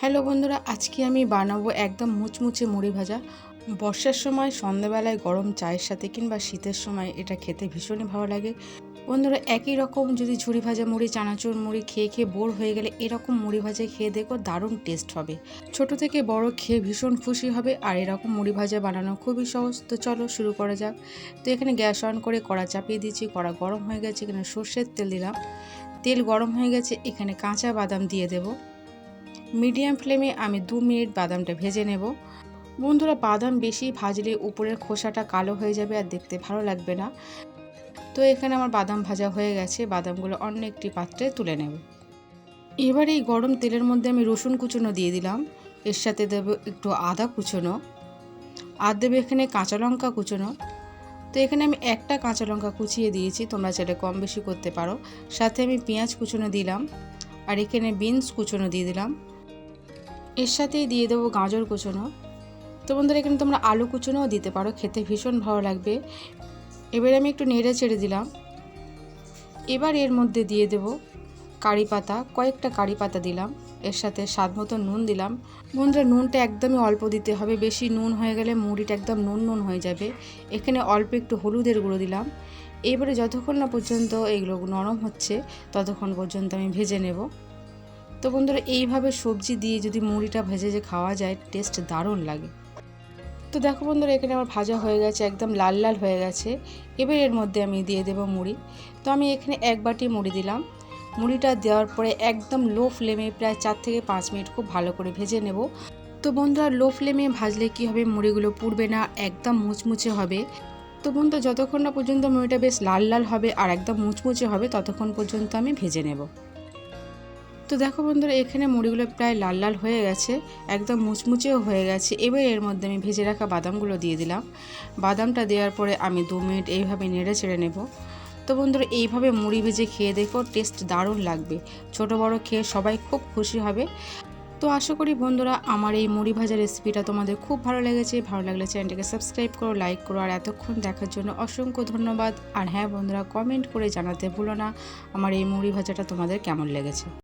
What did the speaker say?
Hello বন্ধুরা, আজকে আমি বানাবো একদম মুচমুচে মুড়ি ভাজা। বর্ষার সময়, সন্ধ্যাবেলায় গরম চায়ের সাথে কিংবা শীতের সময় এটা খেতে ভীষণই ভালো লাগে। বন্ধুরা, একই রকম যদি ঝুড়ি ভাজা মুড়ি, চানাচুর মুড়ি খেয়ে খেয়ে বোর হয়ে গেলে এরকম মুড়ি ভাজা খেয়ে দেখো দারুণ টেস্ট হবে। ছোট থেকে বড় খেয়ে ভীষণ খুশি হবে আর এরকম মুড়ি ভাজা বানানো খুবই সহজ। তো চলো শুরু করা যাক। তো এখানে গ্যাস অন করে কড়া চাপিয়ে দিয়েছি, কড়া গরম হয়ে গেছে, এখানে সর্ষের তেল দিলাম। তেল গরম হয়ে গেছে, এখানে কাঁচা বাদাম দিয়ে দেবো। মিডিয়াম ফ্লেমে আমি দু মিনিট বাদামটা ভেজে নেব। বন্ধুরা, বাদাম বেশি ভাজলে উপরের খোসাটা কালো হয়ে যাবে আর দেখতে ভালো লাগবে না। তো এখানে আমার বাদাম ভাজা হয়ে গেছে, বাদামগুলো অন্য একটি পাত্রে তুলে নেব। এবার এই গরম তেলের মধ্যে আমি রসুন কুচনো দিয়ে দিলাম। এর সাথে দেবো একটু আদা কুচনো। আর দেবো এখানে কাঁচা লঙ্কা কুচনো। তো এখানে আমি একটা কাঁচা লঙ্কা কুচিয়ে দিয়েছি, তোমরা চাইলে কম বেশি করতে পারো। সাথে আমি পেঁয়াজ কুচনো দিলাম। আর এখানে বিনস কুচনো দিয়ে দিলাম। এর সাথেই দিয়ে দেবো গাজর কুচনো। তো বন্ধুরা, এখানে তোমরা আলু কুচনোও দিতে পারো, খেতে ভীষণ ভালো লাগবে। এবার আমি একটু নেড়ে চেড়ে দিলাম। এবার এর মধ্যে দিয়ে দেব কারি পাতা, কয়েকটা কারি পাতা দিলাম। এর সাথে স্বাদ মতো নুন দিলাম। বন্ধুরা, নুনটা একদমই অল্প দিতে হবে। বেশি নুন হয়ে গেলে মুড়িটা একদম নুন নুন হয়ে যাবে। এখানে অল্প একটু হলুদের গুঁড়ো দিলাম। এবারে যতক্ষণ না পর্যন্ত এগুলো নরম হচ্ছে, ততক্ষণ পর্যন্ত আমি ভেজে নেব। তো বন্ধুরা, এইভাবে সবজি দিয়ে যদি মুড়িটা ভেজে যে খাওয়া যায় টেস্ট দারুণ লাগে। তো দেখো বন্ধুরা, এখানে আমার ভাজা হয়ে গেছে, একদম লাল লাল হয়ে গেছে। এবার এর মধ্যে আমি দিয়ে দেবো মুড়ি। তো আমি এখানে এক বাটি মুড়ি দিলাম। মুড়িটা দেওয়ার পরে একদম লো ফ্লেমে প্রায় চার থেকে পাঁচ মিনিট খুব ভালো করে ভেজে নেব। তো বন্ধুরা, লো ফ্লেমে ভাজলে কি হবে? মুড়িগুলো পুড়বে না, একদম মুচমুচে হবে। তো বন্ধু যতক্ষণ না পর্যন্ত মুড়িটা বেশ লাল লাল হবে আর একদম মুচমুচে হবে, ততক্ষণ পর্যন্ত আমি ভেজে নেব। তো দেখো বন্ধুরা, এখানে মুড়িগুলো প্রায় লাল লাল হয়ে গেছে, একদম মুচমুচেও হয়ে গেছে। এবার এর মধ্যে আমি ভেজে রাখা বাদামগুলো দিয়ে দিলাম। বাদামটা দেওয়ার পরে আমি দু মিনিট এইভাবে নেড়ে ছেড়ে নেব। তো বন্ধুরা, এইভাবে মুড়ি ভেজে খেয়ে দেখো, টেস্ট দারুণ লাগবে। ছোট বড় খেয়ে সবাই খুব খুশি হবে। তো আশা করি বন্ধুরা, আমার এই মুড়ি ভাজা রেসিপিটা তোমাদের খুব ভালো লেগেছে। ভালো লাগলে চ্যানেলটাকে সাবস্ক্রাইব করো, লাইক করো, আর এতক্ষণ দেখার জন্য অসংখ্য ধন্যবাদ। আর হ্যাঁ বন্ধুরা, কমেন্ট করে জানাতে ভুলো না, আমার এই মুড়ি ভাজাটা তোমাদের কেমন লেগেছে।